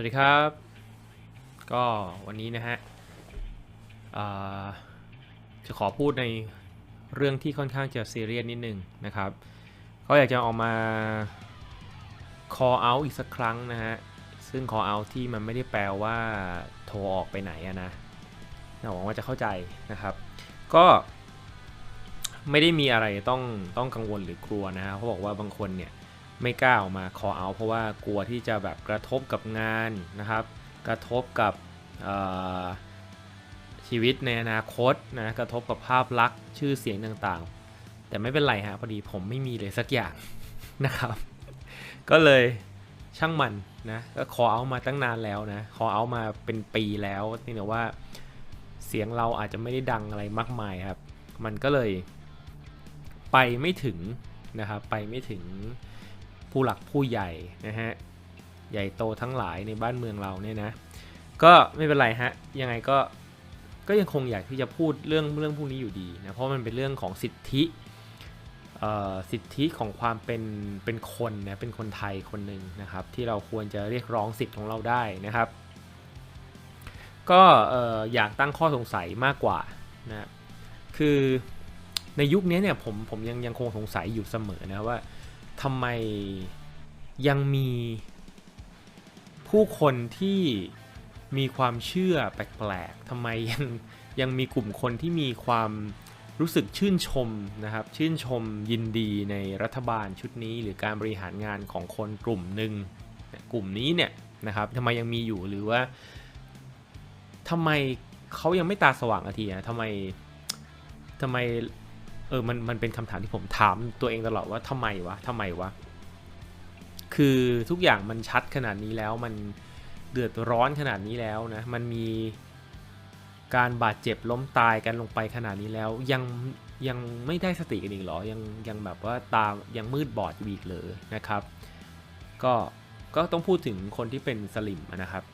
วัสดีครับ ก็วันนี้นะฮะจะขอพูดในเรื่องที่ค่อนข้างจะซีเรียสนิดนึงนะครับก็อยากจะออกมา call out อีกสักครั้งนะฮะ ซึ่ง call out ที่มันไม่ได้แปลว่าโทรออกไปไหนอะนะหวังว่าจะเข้าใจนะครับ ก็ไม่ได้มีอะไรต้องต้องกังวลหรือกลัวนะฮะเขาบอกว่าบางคนเนี่ย ไม่กล้าออกมา call out เพราะว่ากลัวที่จะแบบกระทบกับงานนะครับ กระทบกับชีวิตในอนาคตนะกระทบกับภาพลักษณ์ชื่อเสียงต่างๆ แต่ไม่เป็นไรฮะพอดีผมไม่มีเลยสักอย่างนะครับ ก็เลยช่างมันนะก็ call out มาตั้งนานแล้วนะ call out มาเป็นปีแล้วนี่แต่ว่าเสียงเราอาจจะไม่ได้ดังอะไรมากมายครับ มันก็เลยไปไม่ถึงนะครับ ไปไม่ถึง ผู้หลักผู้ใหญ่นะฮะใหญ่โตทั้งหลายในบ้านเมืองเราเนี่ยนะก็ไม่เป็นไรฮะยังไงก็ก็ยังคงอยากที่จะพูดเรื่องเรื่องพวกนี้อยู่ดีนะเพราะมันเป็นเรื่องของสิทธิเอ่อสิทธิของความเป็นเป็นคนนะเป็นคนไทยคนหนึ่งนะครับ ที่เราควรจะเรียกร้องสิทธิ์ของเราได้นะครับ ก็เอ่ออยากตั้งข้อสงสัยมากกว่านะคือในยุคนี้เนี่ยผมผมยังยังคงสงสัยอยู่เสมอนะว่า ทำไมยังมีผู้คนที่มีความเชื่อแปลกๆทำไมยังยังมีกลุ่มคนที่มีความรู้สึกชื่นชมนะครับ ชื่นชมยินดีในรัฐบาลชุดนี้ หรือการบริหารงานของคนกลุ่มหนึ่งกลุ่มนี้เนี่ยนะครับทำไมยังมีอยู่หรือว่าทำไมเขายังไม่ตาสว่างอาทีนะทำไมทำไม เออ มัน มันเป็นคำถามที่ผมถามตัวเองตลอดว่าทำไมวะทำไมวะ คือทุกอย่างมันชัดขนาดนี้แล้ว มันเดือดร้อนขนาดนี้แล้วนะ มันมีการบาดเจ็บล้มตายกันลงไปขนาดนี้แล้ว ยัง ยังไม่ได้สติกันอีกเหรอ ยัง ยังแบบว่าตา ยังมืดบอดอีกเลยนะครับ ก็ ก็ต้องพูดถึงคนที่เป็นสลิมนะครับ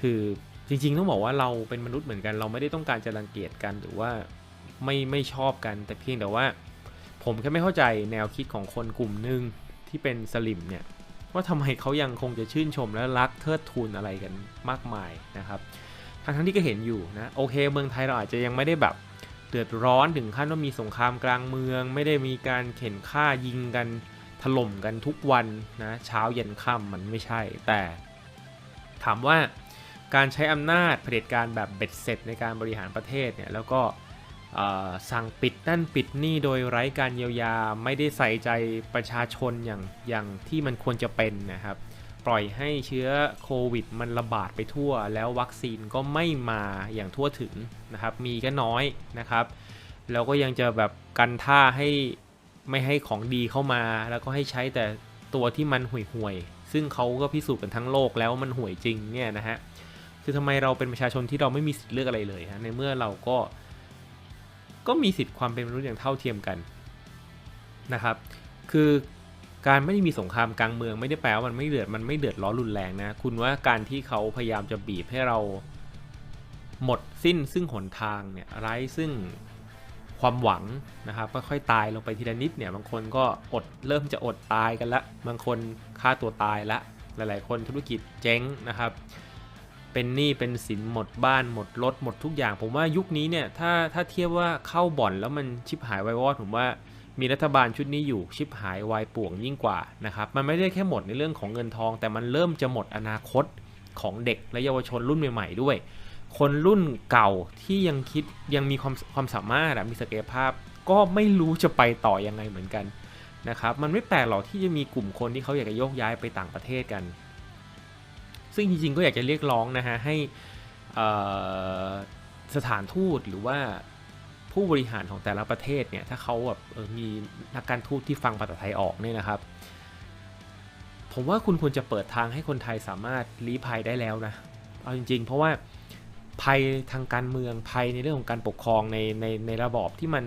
คือจริงๆต้องบอกว่าเราเป็นมนุษย์เหมือนกัน เราไม่ได้ต้องการจะรังเกียจกันหรือว่า ไม่ไม่ชอบกัน แต่เพียงแต่ว่า ผมแค่ไม่เข้าใจแนวคิดของคนกลุ่มหนึ่งที่เป็นสลิมเนี่ยว่าทำไมเขายังคงจะชื่นชมและรักเทิดทูนอะไรกันมากมายนะครับทั้งทั้งที่ก็เห็นอยู่นะโอเค เมืองไทยเราอาจจะยังไม่ได้แบบเดือดร้อนถึงขั้นว่ามีสงครามกลางเมือง ไม่ได้มีการเข็นฆ่ายิงกันถล่มกันทุกวันนะเช้าเย็นค่ำมันไม่ใช่ แต่ถามว่าการใช้อำนาจเผด็จการแบบเบ็ดเสร็จในการบริหารประเทศเนี่ยแล้วก็ สั่งปิดนั่นปิดนี่โดยไร้การเยียวยาไม่ได้ใส่ใจประชาชนอย่างอย่างที่มันควรจะเป็นนะครับ ปล่อยให้เชื้อโควิดมันระบาดไปทั่ว แล้ววัคซีนก็ไม่มาอย่างทั่วถึงนะครับ มีก็น้อยนะครับ แล้วก็ยังจะแบบกันท่าให้ไม่ให้ของดีเข้ามา แล้วก็ให้ใช้แต่ตัวที่มันห่วยๆ ซึ่งเขาก็พิสูจน์กันทั้งโลกแล้วมันห่วยจริงเนี่ยนะฮะคือทำไมเราเป็นประชาชนที่เราไม่มีสิทธิ์เลือกอะไรเลยฮะในเมื่อเราก็ ก็มีสิทธิ์ความเป็นมนุษย์อย่างเท่าเทียมกันนะครับ คือการไม่ได้มีสงครามกลางเมืองไม่ได้แปลว่ามันไม่เดือดมันไม่เดือดร้อนรุนแรงนะ คุณว่าการที่เขาพยายามจะบีบให้เราหมดสิ้นซึ่งหนทางเนี่ยไร้ซึ่งความหวังนะครับค่อยๆตายลงไปทีละนิดเนี่ยบางคนก็อดเริ่มจะอดตายกันละ บางคนฆ่าตัวตายละ หลายๆ คนธุรกิจเจ๊งนะครับ เป็นหนี้เป็นสินหมดบ้านหมดรถหมดทุกอย่าง ผมว่ายุคนี้เนี่ยถ้าถ้าเทียบว่าเข้าบ่อนแล้วมันชิบหายวายวอดผมว่ามีรัฐบาลชุดนี้อยู่ชิบหายวายป่วงยิ่งกว่านะครับมันไม่ได้แค่หมดในเรื่องของเงินทอง แต่มันเริ่มจะหมดอนาคตของเด็กและเยาวชนรุ่นใหม่ ๆ ด้วย คนรุ่นเก่าที่ยังคิดยังมีความความสามารถมีศักยภาพ ก็ไม่รู้จะไปต่อยังไงเหมือนกันนะครับมันไม่แปลกหรอกที่จะมีกลุ่มคนที่เขาอยากจะโยกย้ายไปต่างประเทศกัน ซึ่งจริงๆก็อยากจะเรียกร้องนะฮะให้สถานทูตหรือว่าผู้บริหารของแต่ละประเทศเนี่ยถ้าเขาแบบมีนักการทูตที่ฟังภาษาไทยออกเนี่ยนะครับ ผมว่าคุณควรจะเปิดทางให้คนไทยสามารถลี้ภัยได้แล้วนะเอาจริง ๆ เพราะว่าภัยทางการเมืองภัยในเรื่องของการปกครองในในในระบอบที่มัน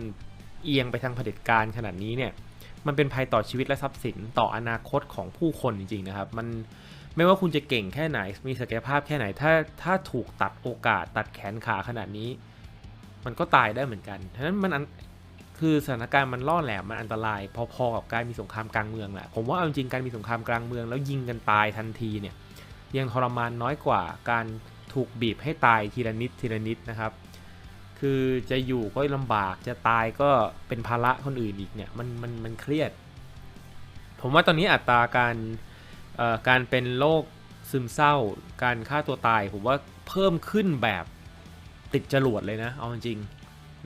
เอียงไปทางเผด็จการขนาดนี้เนี่ยมันเป็นภัยต่อชีวิตและทรัพย์สินต่ออนาคตของผู้คนจริงๆนะครับ มัน ไม่ว่าคุณจะเก่งแค่ไหน มีศักยภาพแค่ไหน ถ้าถ้าถูกตัดโอกาสตัดแขนขาขนาดนี้ มันก็ตายได้เหมือนกันฉะนั้นมันคือสถานการณ์มันล่อแหลมมันอันตราย พอๆกับการมีสงครามกลางเมืองแหละผมว่าเอาจริงการมีสงครามกลางเมือง แล้วยิงกันตายทันทีเนี่ยยังทรมานน้อยกว่าการถูกบีบให้ตายทีละนิดทีละนิดนะครับ คือจะอยู่ก็ลำบากจะตายก็เป็นภาระคนอื่นอีกเนี่ยมันมันมันเครียด ผมว่าตอนนี้อัตราการ การเป็นโรคซึมเศร้า การฆ่าตัวตายผมว่าเพิ่มขึ้นแบบติดจรวดเลยนะ เอาจริง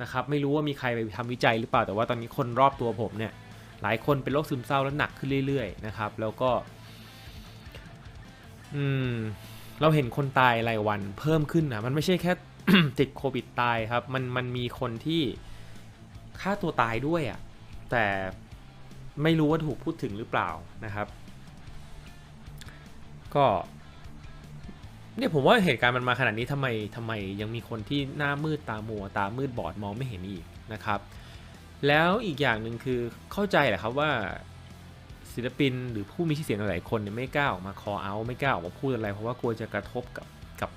นะครับ ไม่รู้ว่ามีใครไปทำวิจัยหรือเปล่า แต่ว่าตอนนี้คนรอบตัวผมเนี่ย หลายคนเป็นโรคซึมเศร้าแล้วหนักขึ้นเรื่อยๆนะครับ แล้วก็ อืม เราเห็นคนตายรายวันเพิ่มขึ้นนะ มันไม่ใช่แค่ติดโควิดตายครับ มันมันมีคนที่ฆ่าตัวตายด้วยอะ่ะ แต่ไม่รู้ว่าถูกพูดถึงหรือเปล่านะครับ ก็เนี่ยผมว่าเหตุการณ์มันมาขนาดนี้ทำไมทำไมยังมีคนที่หน้ามืดตามัวตามืดบอดมองไม่เห็นอีกนะครับ แล้วอีกอย่างหนึ่งคือเข้าใจแหละครับว่าศิลปินหรือผู้มีชื่อเสียงหลายคนเนี่ยไม่กล้าออกมา call out ไม่กล้าออกมาพูดอะไร เพราะว่ากลัวจะกระทบกับกับ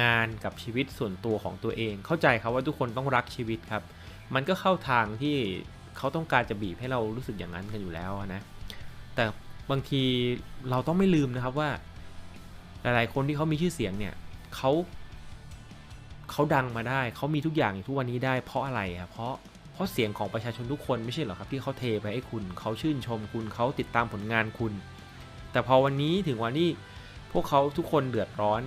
งานกับชีวิตส่วนตัวของตัวเอง เข้าใจครับว่าทุกคนต้องรักชีวิตครับ มันก็เข้าทางที่เขาต้องการจะบีบให้เรารู้สึกอย่างนั้นกันอยู่แล้วนะแต่ บางทีเราต้องไม่ลืมนะครับว่า หลายๆคนที่เขามีชื่อเสียงเนี่ยเขาเขาดังมาได้ เขามีทุกอย่างอยู่ทุกวันนี้ได้เพราะอะไรอะเพราะเพราะเสียงของประชาชนทุกคนไม่ใช่เหรอครับที่เขาเทไปให้คุณเขาชื่นชมคุณเขาติดตามผลงานคุณ แต่พอวันนี้ถึงวันที่พวกเขาทุกคนเดือดร้อน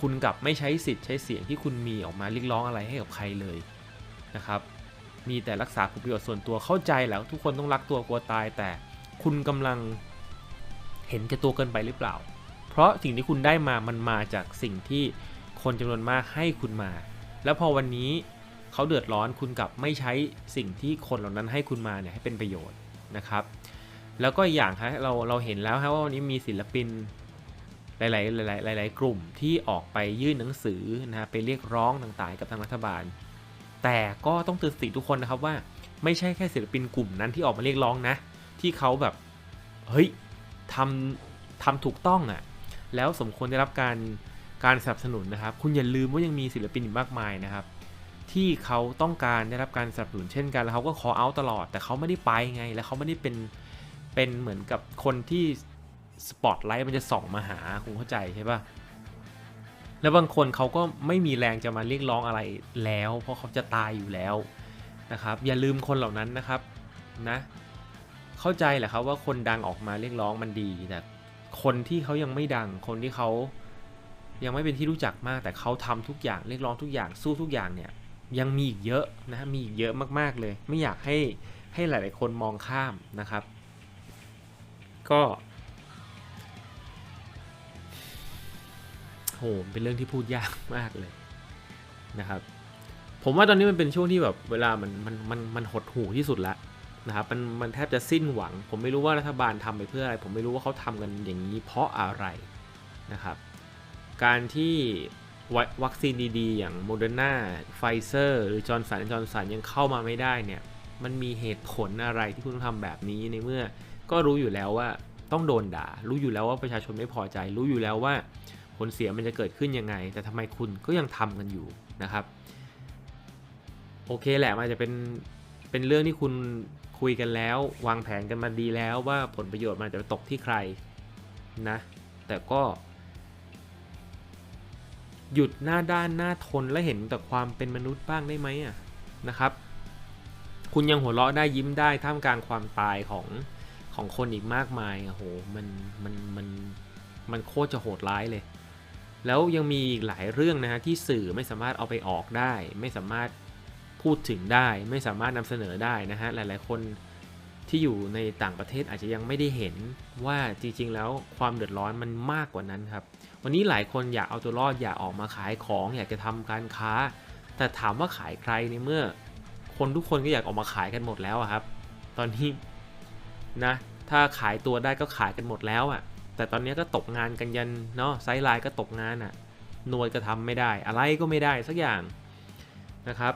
คุณกลับไม่ใช้สิทธิ์ใช้เสียงที่คุณมีออกมาเรียกร้องอะไรให้กับใครเลยนะครับ มีแต่รักษาผลประโยชน์ส่วนตัวเข้าใจแล้วทุกคนต้องรักตัวกลัวตายแต่คุณกำลัง เห็นแก่ตัวเกินไปหรือเปล่า เพราะสิ่งที่คุณได้มามันมาจากสิ่งที่คนจำนวนมากให้คุณมา แล้วพอวันนี้เขาเดือดร้อนคุณกลับไม่ใช้สิ่งที่คนเหล่านั้นให้คุณมาเนี่ยให้เป็นประโยชน์นะครับ แล้วก็อย่างครับเราเราเห็นแล้วครับว่าวันนี้มีศิลปินหลายๆหลายๆหลาย ๆ กลุ่มที่ออกไปยื่นหนังสือนะฮะไปเรียกร้องต่างๆ กับทางรัฐบาล แต่ก็ต้องเตือนสติทุกคนนะครับว่า ไม่ใช่แค่ศิลปินกลุ่มนั้นที่ออกมาเรียกร้องนะ ที่เขาแบบเฮ้ย ทำทำถูกต้องอะ่ะแล้วสมควรได้รับการการสนับสนุนนะครับ คุณอย่าลืมว่ายังมีศิลปินอีกมากมายนะครับ ที่เขาต้องการได้รับการสนับสนุนเช่นกันแล้วเขาก็ขอเอาตลอด แต่เขาไม่ได้ไปไง แล้วเขาไม่ได้เป็นเป็นเหมือนกับคนที่สปอตไลท์มันจะส่องมาหาคุณเข้าใจใช่ปะแล้วบางคนเขาก็ไม่มีแรงจะมาเรียกร้องอะไรแล้ว เพราะเขาจะตายอยู่แล้วนะครับ อย่าลืมคนเหล่านั้นนะครับนะ เข้าใจแหละครับว่าคนดังออกมาเรียกร้องมันดีแต่คนที่เขายังไม่ดัง คนที่เขายังไม่เป็นที่รู้จักมาก แต่เขาทำทุกอย่างเรียกร้องทุกอย่างสู้ทุกอย่างเนี่ย ยังมีอีกเยอะนะมีอีกเยอะมากๆเลย ไม่อยากให้ให้หลาย ๆ คนมองข้ามนะครับ ก็โหเป็นเรื่องที่พูดยากมากเลยนะครับ ผมว่าตอนนี้มันเป็นช่วงที่แบบเวลามันมันมันมันหดหูที่สุดละ นะครับมันมันแทบจะสิ้นหวัง ผมไม่รู้ว่ารัฐบาลทำไปเพื่ออะไร ผมไม่รู้ว่าเขาทำกันอย่างนี้เพราะอะไรนะครับ การที่วัคซีนดีๆ อย่างโมเดอร์นาไฟเซอร์หรือจอร์นสันจอร์นสันยังเข้ามาไม่ได้เนี่ยมันมีเหตุผลอะไรที่คุณต้องทำแบบนี้ในเมื่อ ก็รู้อยู่แล้วว่าต้องโดนด่า รู้อยู่แล้วว่าประชาชนไม่พอใจ รู้อยู่แล้วว่าผลเสียมันจะเกิดขึ้นยังไง แต่ทำไมคุณก็ยังทำกันอยู่นะครับ โอเคแหละมันจะเป็นเป็นเรื่องที่คุณ คุยกันแล้ว วางแผนกันมาดีแล้วว่าผลประโยชน์มันจะตกที่ใครนะ แต่ก็ หยุดหน้าด้านหน้าทนและเห็นแต่ความเป็นมนุษย์บ้างได้ไหมอะนะครับ คุณยังหัวเราะได้ยิ้มได้ท่ามกลางความตายของของคนอีกมากมายโอ้โหมันมันมันมันโคตรจะโหดร้ายเลย แล้วยังมีอีกหลายเรื่องนะฮะที่สื่อไม่สามารถเอาไปออกได้ ไม่สามารถ พูดถึงได้ไม่สามารถนำเสนอได้นะฮะหลายๆ คนที่อยู่ในต่างประเทศอาจจะยังไม่ได้เห็นว่าจริงๆ แล้วความเดือดร้อนมันมากกว่านั้นครับ วันนี้หลายคนอยากเอาตัวรอดอยากออกมาขายของ อยากจะทำการค้า แต่ถามว่าขายใครในเมื่อ คนทุกคนก็อยากออกมาขายกันหมดแล้วครับ ตอนนี้นะถ้าขายตัวได้ก็ขายกันหมดแล้วอะ่ะ แต่ตอนนี้ก็ตกงานกันยันเนาะไซไลน์ก็ตกงานอะ่ะนวยก็ทำไม่ได้ อะไรก็ไม่ได้สักอย่างนะครับ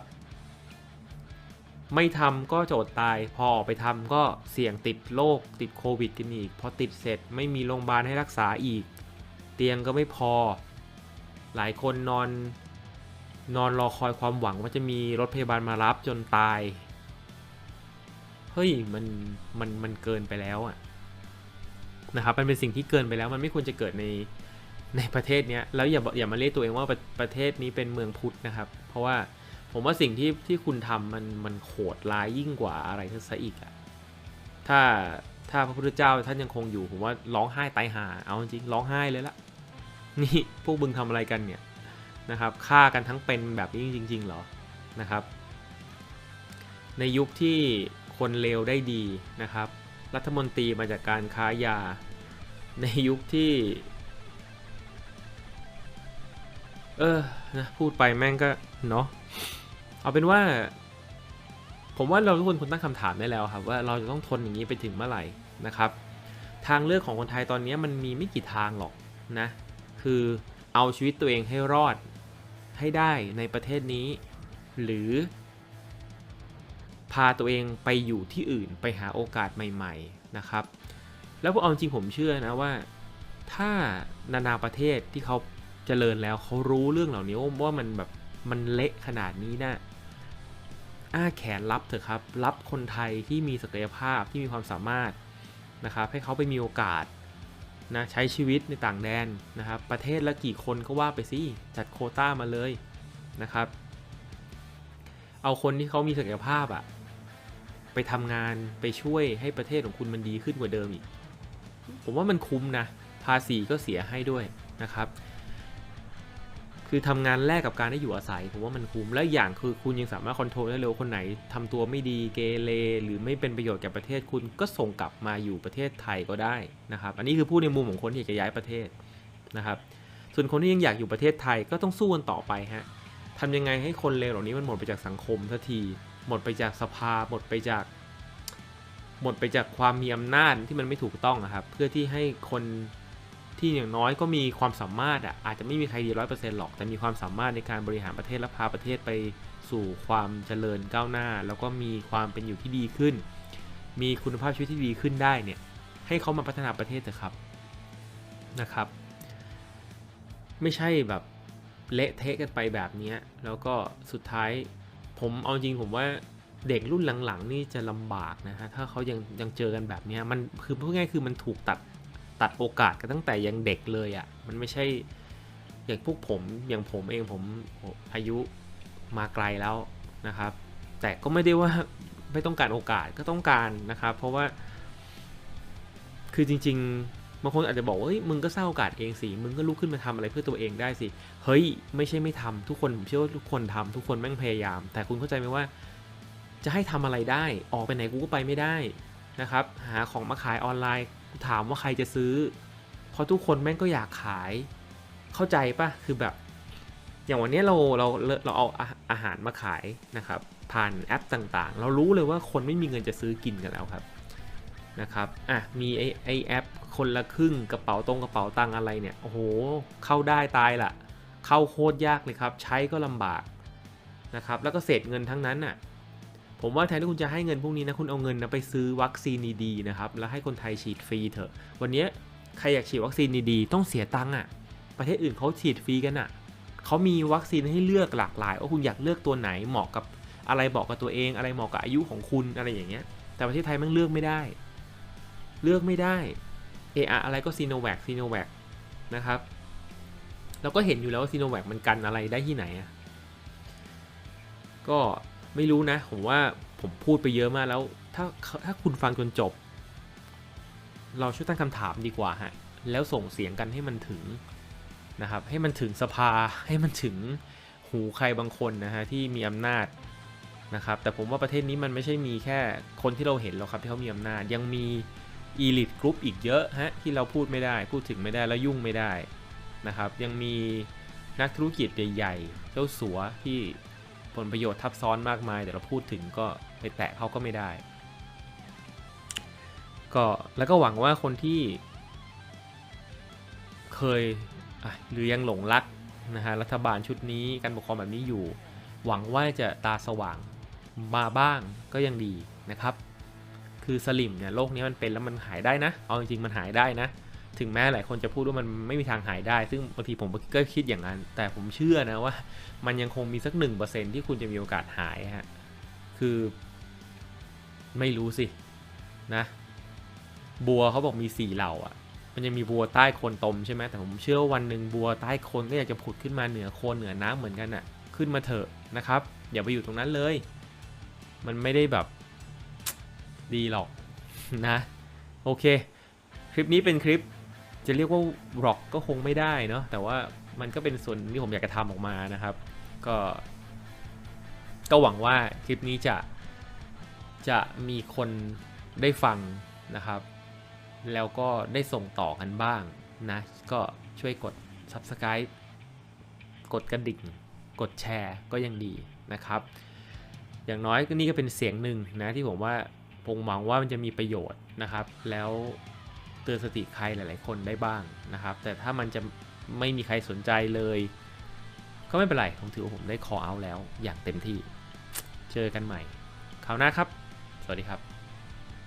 ไม่ทำก็จะอดตาย พอออกไปทำก็เสี่ยงติดโรคติดโควิดกันอีก พอติดเสร็จไม่มีโรงพยาบาลให้รักษาอีก เตียงก็ไม่พอ หลายคนนอนนอนรอคอยความหวังว่าจะมีรถพยาบาลมารับจนตาย เฮ้ยมันมันมันเกินไปแล้วอะนะครับมันเป็นสิ่งที่เกินไปแล้วมันไม่ควรจะเกิดในในประเทศเนี้ยแล้วอย่าอกอย่ามาเรียกตัวเองว่าประประเทศนี้เป็นเมืองพุทธนะครับ เพราะว่า ผมว่าสิ่งที่ที่คุณทำมันมันโหดร้ายยิ่งกว่าอะไรซะอีกอะถ้าถ้าพระพุทธเจ้าท่านยังคงอยู่ผมว่าร้องไห้ตายหาเอาจริงร้องไห้เลยละนี่พวกมึงทำอะไรกันเนี่ยนะครับฆ่ากันทั้งเป็นแบบนี้จริงๆเหรอนะครับ ในยุคที่คนเลวได้ดีนะครับ รัฐมนตรีมาจากการค้ายา ในยุคที่ เออนะพูดไปแม่งก็เนาะ เอาเป็นว่า ผมว่าเราทุกคนควรตั้งคำถามได้แล้วครับ ว่าเราจะต้องทนอย่างนี้ไปถึงเมื่อไหร่นะครับ ทางเลือกของคนไทยตอนนี้มันมีไม่กี่ทางหรอกนะ คือเอาชีวิตตัวเองให้รอดให้ได้ในประเทศนี้ หรือ พาตัวเองไปอยู่ที่อื่นไปหาโอกาสใหม่ ๆนะครับ แล้วเอาจริงผมเชื่อนะว่า ถ้านานาประเทศที่เขาเจริญแล้วเขารู้เรื่องเหล่านี้ว่ามันแบบมันเละขนาดนี้นะ อ้าแขนรับเถอะครับ รับคนไทยที่มีศักยภาพที่มีความสามารถนะครับให้เขาไปมีโอกาสนะใช้ชีวิตในต่างแดนนะครับ ประเทศละกี่คนก็ว่าไปสิจัดโคต้ามาเลยนะครับ เอาคนที่เขามีศักยภาพอะไปทำงานไปช่วยให้ประเทศของคุณมันดีขึ้นกว่าเดิมอีก ผมว่ามันคุ้มนะ ภาษีก็เสียให้ด้วยนะครับ คือทำงานแลกกับการได้อยู่อาศัย ผมว่ามันคุ้ม และอย่างคือคุณยังสามารถคอนโทรลได้เลยคนไหนทำตัวไม่ดีเกเรหรือไม่เป็นประโยชน์แก่ประเทศคุณก็ส่งกลับมาอยู่ประเทศไทยก็ได้นะครับอันนี้คือพูดในมุมของคนที่อยากจะย้ายประเทศนะครับส่วนคนที่ยังอยากอยู่ประเทศไทยก็ต้องสู้กันต่อไปฮะทำยังไงให้คนเลวเหล่านี้มันหมดไปจากสังคมทันที หมดไปจากสภาหมดไปจาก หมดไปจากความมีอำนาจที่มันไม่ถูกต้องอะครับ เพื่อที่ให้คน ที่อย่างน้อยก็มีความสามารถอะอาจจะไม่มีใครดีร้อยเปอร์เซ็นต์หรอก แต่มีความสามารถในการบริหารประเทศและพาประเทศไปสู่ความเจริญก้าวหน้า แล้วก็มีความเป็นอยู่ที่ดีขึ้น มีคุณภาพชีวิตที่ดีขึ้นได้เนี่ยให้เขามาพัฒนาประเทศเถอะครับนะครับ ไม่ใช่แบบเละเทะกันไปแบบนี้แล้วก็สุดท้ายผมเอาจริงผมว่าเด็กรุ่นหลังๆ นี่จะลำบากนะฮะถ้าเขายังยังเจอกันแบบนี้มันคือพูดง่ายๆคือมันถูกตัด ตัดโอกาสกันตั้งแต่ยังเด็กเลยอะ่ะ มันไม่ใช่อย่างพวกผมอย่างผมเองผมอายุมาไกลแล้วนะครับ แต่ก็ไม่ได้ว่าไม่ต้องการโอกาสก็ต้องการนะครับ เพราะว่า คือจริงๆบางคนอาจจะบอกว่าเฮ้ยมึงก็สร้างโอกาสเองสิมึงก็ลุกขึ้นมาทำอะไรเพื่อตัวเองได้สิเฮ้ยไม่ใช่ไม่ทำทุกคนผมเชื่อว่าทุกคนทำทุกคนแม่งพยายาม แต่คุณเข้าใจไหมว่า จะให้ทำอะไรได้ ออกไปไหนกูก็ไปไม่ได้นะครับ หาของมาขายออนไลน์ ถามว่าใครจะซื้อ เพราะทุกคนแม่งก็อยากขาย เข้าใจปะคือแบบ อย่างวันนี้เราเราเราเอาอาหารมาขายนะครับ ผ่านแอปต่างๆ เรารู้เลยว่าคนไม่มีเงินจะซื้อกินกันแล้วครับนะครับ อะ มีไอไอแอป คนละครึ่งกระเป๋าตรงกระเป๋าตังอะไรเนี่ย โอ้โห เข้าได้ตายละ เข้าโคตรยากเลยครับ ใช้ก็ลำบากนะครับ แล้วก็เศษเงินทั้งนั้นน่ะ ผมว่าแทนที่คุณจะให้เงินพวกนี้นะคุณเอาเงินนะไปซื้อวัคซีนดีๆนะครับแล้วให้คนไทยฉีดฟรีเถอะ วันนี้ใครอยากฉีดวัคซีนดีๆต้องเสียตังค์อะ ประเทศอื่นเขาฉีดฟรีกันอะเขามีวัคซีนให้เลือกหลากหลายว่าคุณอยากเลือกตัวไหนเหมาะกับอะไรเหมาะกับตัวเอง อะไรเหมาะกับอายุของคุณอะไรอย่างเงี้ย แต่ประเทศไทยมันเลือกไม่ได้ เลือกไม่ได้เอออะไรก็ซีโนแวคซีโนแวคนะครับเราก็เห็นอยู่แล้วว่าซีโนแวคมันกันอะไรได้ที่ไหนอะก็ ไม่รู้นะ ผมว่าผมพูดไปเยอะมากแล้ว ถ้าถ้าคุณฟังจนจบ เราช่วยตั้งคำถามดีกว่าฮะ แล้วส่งเสียงกันให้มันถึงนะครับ ให้มันถึงสภา ให้มันถึงหูใครบางคนนะฮะที่มีอำนาจนะครับ แต่ผมว่าประเทศนี้มันไม่ใช่มีแค่คนที่เราเห็นหรอกครับที่เขามีอำนาจ ยังมีอีลิทกรุ๊ปอีกเยอะฮะที่เราพูดไม่ได้ พูดถึงไม่ได้แล้วยุ่งไม่ได้นะครับ ยังมีนักธุรกิจใหญ่ๆเจ้าสัวที่ ผลประโยชน์ทับซ้อนมากมาย เดี๋ยวเราพูดถึงก็ไปแตะเขาก็ไม่ได้ ก็แล้วก็หวังว่าคนที่ เคยหรือยังหลงรักนะฮะรัฐบาลชุดนี้การปกครองแบบนี้อยู่ หวังว่าจะตาสว่างมาบ้างก็ยังดีนะครับ คือสลิมเนี่ยโรคนี้มันเป็นแล้วมันหายได้นะ เอาจริงๆมันหายได้นะ ถึงแม้หลายคนจะพูดว่ามันไม่มีทางหายได้ ซึ่งบางทีผมก็คิดอย่างนั้น แต่ผมเชื่อนะว่า มันยังคงมีสักหนึ่งเปอร์เซ็นที่คุณจะมีโอกาสหายฮะ คือ ไม่รู้สิ นะ บัวเขาบอกมีสี่เหล่าอะมันยังมีบัวใต้โคนตมใช่ไหมแต่ผมเชื่อว่าวันหนึ่งบัวใต้โคนก็อยากจะผุดขึ้นมาเหนือโคนเหนือน้ำเหมือนกันอะ่ะ ขึ้นมาเถอะนะครับ อย่าไปอยู่ตรงนั้นเลย มันไม่ได้แบบดีหรอกนะ โอเค คลิปนี้เป็นคลิป จะเรียกว่าร็อกก็คงไม่ได้เนาะแต่ว่ามันก็เป็นส่วนที่ผมอยากจะทำออกมานะครับ ก็ ก็หวังว่าคลิปนี้จะจะมีคนได้ฟังนะครับ แล้วก็ได้ส่งต่อกันบ้างนะ ก็ช่วยกด Subscribe กดกระดิ่ง กดแชร์ก็ยังดีนะครับ อย่างน้อยก็นี่ก็เป็นเสียงหนึ่งนะที่ผมว่าผมหวังว่ามันจะมีประโยชน์นะครับ แล้ว เตือนสติใครหลาย ๆ คนได้บ้างนะครับ แต่ถ้ามันจะไม่มีใครสนใจเลย ก็ไม่เป็นไร ผมถือว่าผมได้ call out แล้วอย่างเต็มที่ เจอกันใหม่คราวหน้าครับ สวัสดีครับ